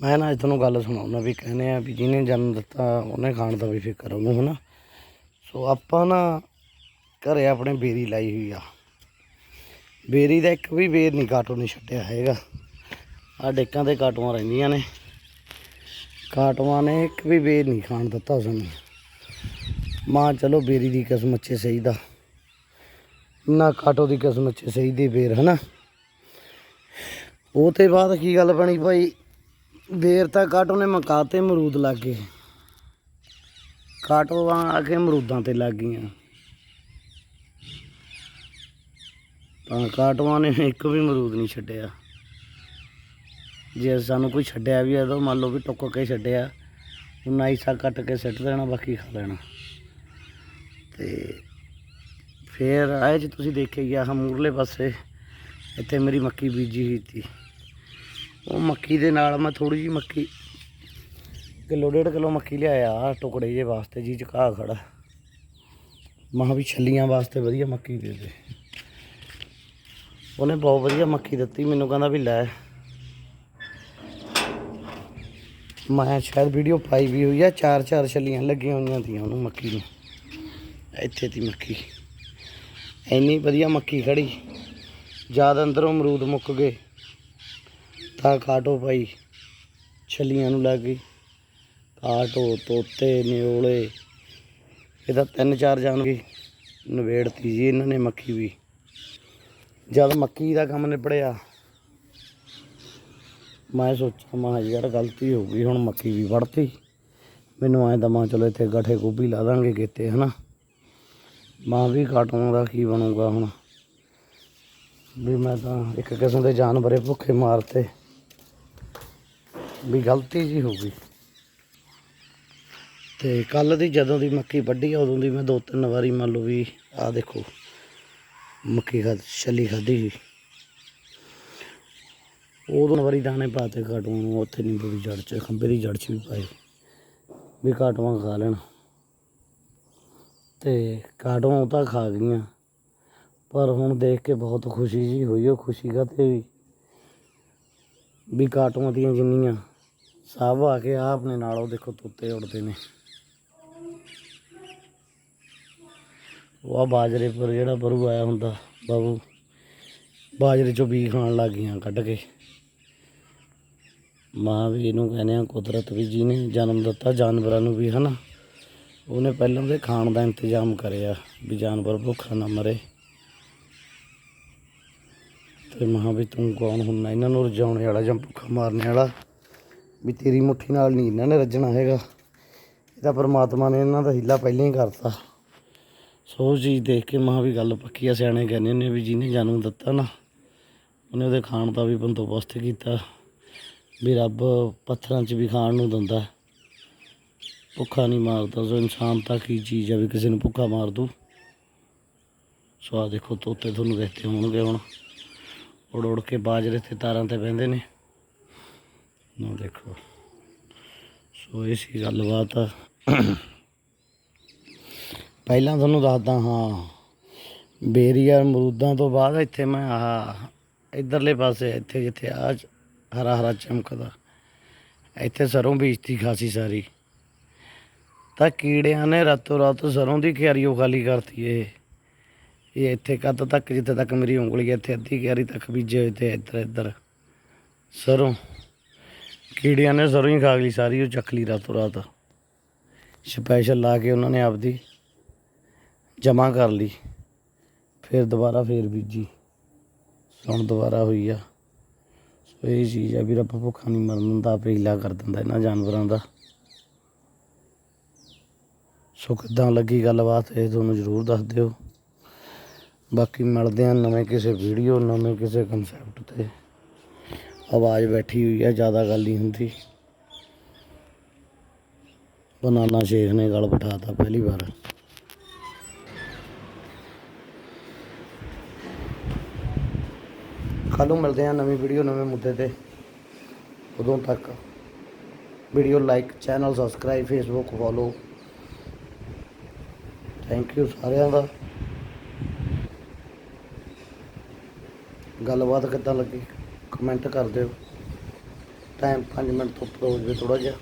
ਮੈਂ ਨਾ ਅੱਜ ਤੁਹਾਨੂੰ ਗੱਲ ਸੁਣਾਉਣਾ ਵੀ ਕਹਿੰਦੇ ਆ ਵੀ ਜਿਹਨੇ ਜਨਮ ਦਿੱਤਾ ਉਹਨੇ ਖਾਣ ਦਾ ਵੀ ਫਿਕਰ ਉਹਨੂੰ, ਹਨਾ? ਸੋ ਆਪਾਂ ਨਾ ਘਰੇ ਆਪਣੇ ਬੇਰੀ ਲਾਈ ਹੋਈ ਆ। ਬੇਰੀ ਦਾ ਇੱਕ ਵੀ ਬੇਰ ਨਹੀਂ ਕਾਟੋ ਨਹੀਂ ਛੱਡਿਆ ਹੈਗਾ। ਆ ਡੇਕਾਂ ਤੇ ਕਾਟੋਆਂ ਰਹਿੰਦੀਆਂ ਨੇ। ਕਾਟੋਆਂ ਨੇ ਇੱਕ ਵੀ ਬੇਰ ਨਹੀਂ ਖਾਣ ਦਿੱਤਾ ਸਾਨੂੰ। ਮਾਂ, ਚਲੋ ਬੇਰੀ ਦੀ ਕਿਸਮਤ 'ਚ ਸਹੀ ਦਾ। ਨਾ ਕਾਟੋ ਦੀ ਕਿਸਮਤ 'ਚ ਸਹੀ ਦੀ ਬੇਰ, ਹਨਾ? ਉਹ ਤੇ ਬਾਅਦ ਕੀ ਗੱਲ ਬਣੀ ਭਾਈ? ਬੇਰ ਤਾਂ ਕਾਟੋ ਨੇ ਮਕਾਤੇ ਅਮਰੂਦ ਲੱਗ। ਗਏ ਕਾਟੋ ਆ ਕੇ ਅਮਰੂਦਾਂ ਤੇ ਲੱਗ ਗਈਆਂ। ਤਾਂ ਕਾਟੋਆਂ ਨੇ ਇੱਕ ਵੀ ਅਮਰੂਦ ਨਹੀਂ ਛੱਡਿਆ। ਜੇ ਸਾਨੂੰ ਕੋਈ ਛੱਡਿਆ ਵੀ ਹੈ ਤਾਂ ਮੰਨ ਲਓ ਵੀ ਟੁੱਕ ਕੇ ਛੱਡਿਆ। ਉਹਨਾਂ ਹਿੱਸਾ ਕੱਟ ਕੇ ਸਿੱਟ ਦੇਣਾ, ਬਾਕੀ ਖਾ ਲੈਣਾ। ਤੇ ਫਿਰ ਆਏ ਜੀ ਤੁਸੀਂ ਦੇਖਿਆ ਗਿਆ ਆਹ ਮੂਰਲੇ ਪਾਸੇ। ਇੱਥੇ ਮੇਰੀ ਮੱਕੀ ਬੀਜੀ ਹੋਈ ਸੀ ਉਹ ਮੱਕੀ ਦੇ ਨਾਲ ਮੈਂ ਥੋੜੀ ਜਿਹੀ ਮੱਕੀ, ਕਿਲੋ, ਡੇਢ ਕਿਲੋ ਮੱਕੀ ਲਿਆਇਆ ਟੁਕੜੇ ਜੇ ਵਾਸਤੇ ਜੀ ਚ ਘਾਹ ਖੜਾ। ਮਹਾਂ ਵੀ ਛੱਲੀਆਂ ਵਾਸਤੇ ਵਧੀਆ ਮੱਕੀ ਦੇ ਦੇ। ਉਹਨੇ ਬਹੁਤ ਵਧੀਆ ਮੱਕੀ ਦਿੱਤੀ, ਮੈਨੂੰ ਕਹਿੰਦਾ ਵੀ ਲੈ। ਮੈਂ ਸ਼ਾਇਦ ਵੀਡੀਓ ਪਾਈ ਵੀ ਹੋਈ ਆ, ਚਾਰ ਚਾਰ ਛੱਲੀਆਂ ਲੱਗੀਆਂ ਹੋਈਆਂ ਤੀਆਂ ਉਹਨੂੰ ਮੱਕੀ ਨੂੰ ਇੱਥੇ ਤੀ ਮੱਕੀ। ਇੰਨੀ ਵਧੀਆ ਮੱਕੀ ਖੜੀ। ਜ਼ਿਆਦਾ ਅੰਦਰੋਂ ਅਮਰੂਦ ਮੁੱਕ ਗਏ। ਤਾਂ ਕਾਟੋ ਭਾਈ, ਛੱਲੀਆਂ ਨੂੰ ਲੱਗ ਗਈ ਕਾਟੋ, ਤੋਤੇ, ਨਿਓਲੇ ਇਹਦਾ ਤਿੰਨ ਚਾਰ ਜਾਣ ਗਏ ਨਵੇੜਤੀ ਜੀ ਇਹਨਾਂ ਨੇ ਮੱਕੀ ਵੀ। ਜਦ ਮੱਕੀ ਦਾ ਕੰਮ ਨਿਪੜਿਆ ਮੈਂ ਸੋਚਿਆ, ਮੈਂ ਕਿਹਾ ਯਾਰ ਗਲਤੀ ਹੋ ਗਈ, ਹੁਣ ਮੱਕੀ ਵੀ ਵੜਤੀ ਮੈਨੂੰ ਐਂ ਦਮਾ, ਚਲੋ ਇੱਥੇ ਗਠੇ ਗੋਭੀ ਲਾ ਦਾਂਗੇ ਕਿਤੇ ਹਨਾ। ਮਾਂ ਵੀ ਕਾਟੋਂ ਦਾ ਕੀ ਬਣੂਗਾ ਹੁਣ? ਵੀ ਮੈਂ ਤਾਂ ਇੱਕ ਕਿਸਮ ਦੇ ਜਾਨਵਰੇ ਭੁੱਖੇ ਮਾਰਤੇ। ਵੀ ਗਲਤੀ ਜੀ ਹੋ ਗਈ। ਤੇ ਕੱਲ ਦੀ ਜਦੋਂ ਦੀ ਮੱਕੀ ਵੱਢੀ ਆ ਉਦੋਂ ਦੀ ਮੈਂ ਦੋ ਤਿੰਨ ਵਾਰੀ ਮੰਨ ਲਓ ਵੀ ਆਹ ਦੇਖੋ, ਮੱਕੀ ਖਾ, ਛੱਲੀ ਖਾਧੀ ਸੀ ਉਦੋਂ ਵਾਰੀ ਦਾਣੇ ਪਾਤੇ ਕਾਟੂਆਂ ਨੂੰ ਉੱਥੇ ਨਿੰਬੂ ਦੀ ਜੜ 'ਚ, ਖੰਬੇ ਦੀ ਜੜ 'ਚ ਵੀ ਪਾਏ, ਵੀ ਕਾਟੂਆਂ ਖਾ ਲੈਣ। ਤੇ ਕਾਟੂਆਂ ਤਾਂ ਖਾ ਗਈਆਂ, ਪਰ ਹੁਣ ਦੇਖ ਕੇ ਬਹੁਤ ਖੁਸ਼ੀ ਜੀ ਹੋਈ, ਉਹ ਖੁਸ਼ੀ ਕਾਤੇ ਵੀ ਵੀ ਕਾਟੂਆਂ ਦੀਆਂ ਜਿੰਨੀਆਂ ਸਭ ਆ ਕੇ ਆ ਆਪਣੇ ਨਾਲ ਉਹ ਦੇਖੋ ਤੋਤੇ ਉੜਦੇ ਨੇ। ਉਹ ਆ ਬਾਜਰੇ ਪਰ ਜਿਹੜਾ ਬਰੂ ਆਇਆ ਹੁੰਦਾ, ਬਾਬੂ, ਬਾਜਰੇ ਚੋਂ ਬੀ ਖਾਣ ਲੱਗ ਗਈਆਂ ਕੱਢ ਕੇ। ਮਾਂ ਵੀ ਇਹਨੂੰ ਕਹਿੰਦੇ ਆ, ਕੁਦਰਤ ਵੀ ਜੀ ਨੇ ਜਨਮ ਦਿੱਤਾ, ਜਾਨਵਰਾਂ ਨੂੰ ਵੀ ਹਨਾ। ਉਹਨੇ ਪਹਿਲਾਂ ਦੇ ਖਾਣ ਦਾ ਇੰਤਜ਼ਾਮ ਕਰਿਆ ਵੀ ਜਾਨਵਰ ਭੁੱਖਾ ਨਾ ਮਰੇ। ਤੇ ਮਾਂ ਵੀ ਤੂੰ ਕੌਣ ਹੁੰਨਾ ਇਹਨਾਂ ਨੂੰ ਰਜਾਉਣ ਵਾਲਾ ਜਾਂ ਭੁੱਖਾ ਮਾਰਨ ਵਾਲਾ? ਵੀ ਤੇਰੀ ਮੁੱਠੀ ਨਾਲ ਨਹੀਂ ਇਹਨਾਂ ਨੇ ਰੱਜਣਾ ਹੈਗਾ। ਇਹ ਤਾਂ ਪਰਮਾਤਮਾ ਨੇ ਇਹਨਾਂ ਦਾ ਹੀਲਾ ਪਹਿਲਾਂ ਹੀ ਕਰਤਾ। ਸੋ ਉਹ ਚੀਜ਼ ਦੇਖ ਕੇ ਮਾਂ ਵੀ ਗੱਲ ਪੱਕੀ ਆ, ਸਿਆਣੇ ਕਹਿੰਦੇ ਨੇ ਵੀ ਜਿਹਨੇ ਜਨਮ ਦਿੱਤਾ ਨਾ, ਉਹਨੇ ਉਹਦੇ ਖਾਣ ਦਾ ਵੀ ਬੰਦੋਬਸਤ ਕੀਤਾ। ਵੀ ਰੱਬ ਪੱਥਰਾਂ 'ਚ ਵੀ ਖਾਣ ਨੂੰ ਦਿੰਦਾ। ਭੁੱਖਾ ਨਹੀਂ ਮਾਰਦਾ, ਸੋ ਇਨਸਾਨ ਤਾਂ ਕੀ ਚੀਜ਼ ਆ ਵੀ ਕਿਸੇ ਨੂੰ ਭੁੱਖਾ ਮਾਰ ਦੂ। ਸੋ ਆ ਦੇਖੋ ਤੋਤੇ ਤੁਹਾਨੂੰ ਦੇਖਦੇ ਹੋਣਗੇ ਹੁਣ। ਉੜ ਉੜ ਕੇ ਬਾਜਰੇ ਤੇ ਤਾਰਾਂ ਤੇ ਬਹਿੰਦੇ ਨੇ। ਨਾ ਦੇਖੋ। ਸੋ ਇਹ ਸੀ ਗੱਲਬਾਤ। ਪਹਿਲਾਂ ਤੁਹਾਨੂੰ ਦੱਸਦਾ ਹਾਂ, ਬੇਰੀਆ ਅਮਰੂਦਾਂ ਤੋਂ ਬਾਅਦ ਇੱਥੇ ਮੈਂ ਆਹ ਇਧਰਲੇ ਪਾਸੇ, ਇੱਥੇ ਜਿੱਥੇ ਆ ਹਰਾ ਹਰਾ ਚਮਕਦਾ, ਇੱਥੇ ਸਰੋਂ ਬੀਜਤੀ ਖਾਸੀ ਸਾਰੀ। ਤਾਂ ਕੀੜਿਆਂ ਨੇ ਰਾਤੋਂ ਰਾਤ ਸਰੋਂ ਦੀ ਕਿਆਰੀ ਉਹ ਖਾਲੀ ਕਰਤੀ ਇਹ ਇਹ ਇੱਥੇ ਕੱਦ ਤੱਕ, ਜਿੱਥੇ ਤੱਕ ਮੇਰੀ ਉਂਗਲੀ ਹੈ ਇੱਥੇ ਅੱਧੀ ਕਿਆਰੀ ਤੱਕ ਬੀਜੇ ਹੋਏ ਤੇ ਇੱਧਰ ਇੱਧਰ ਸਰੋਂ। ਕੀੜਿਆਂ ਨੇ ਸਰੋਂ ਹੀ ਖਾ ਲਈ ਸਾਰੀ, ਉਹ ਚੱਕ ਲਈ ਰਾਤੋਂ ਰਾਤ। ਸਪੈਸ਼ਲ ਲਾ ਕੇ ਉਹਨਾਂ ਨੇ ਆਪਦੀ ਜਮਾ ਕਰ ਲਈ। ਫਿਰ ਦੁਬਾਰਾ ਫੇਰ ਬੀਜੀ। ਹੁਣ ਦੁਬਾਰਾ ਹੋਈ ਆ। ਸੋ ਇਹ ਚੀਜ਼ ਆ ਵੀ ਰੱਬ ਭੁੱਖਾ ਨਹੀਂ ਮਰਨ ਦਿੰਦਾ, ਆਪੇ ਹੀਲਾ ਕਰ ਦਿੰਦਾ ਇਹਨਾਂ ਜਾਨਵਰਾਂ ਦਾ। ਸੋ ਕਿੱਦਾਂ ਲੱਗੀ ਗੱਲਬਾਤ, ਇਹ ਤੁਹਾਨੂੰ ਜ਼ਰੂਰ ਦੱਸ ਦਿਓ। ਬਾਕੀ ਮਿਲਦੇ ਆ ਨਵੇਂ ਕਿਸੇ ਵੀਡੀਓ ਨਵੇਂ ਕਿਸੇ ਕਨਸੈਪਟ ਤੇ। ਆਵਾਜ਼ ਬੈਠੀ ਹੋਈ ਹੈ ਜ਼ਿਆਦਾ ਗੱਲ ਨਹੀਂ ਹੁੰਦੀ। ਬਨਾਨਾ ਸ਼ੇਖ ਨੇ ਗਲ ਬਿਠਾਤਾ ਪਹਿਲੀ ਵਾਰ। ਕੱਲ੍ਹ ਨੂੰ ਮਿਲਦੇ ਆ ਨਵੀਂ ਵੀਡੀਓ, ਨਵੇਂ ਮੁੱਦੇ ਤੇ। ਉਦੋਂ ਤੱਕ video like, channel subscribe, Facebook follow. Thank you ਸਾਰਿਆਂ ਦਾ। ਗੱਲਬਾਤ ਕਿੱਦਾਂ ਲੱਗੀ? ਕਮੈਂਟ ਕਰ ਦਿਓ ਟਾਈਮ 5 ਮਿੰਟ ਤੋਂ ਉੱਪਰ ਹੋ ਜਾਵੇ ਥੋੜਾ ਜਿਹਾ।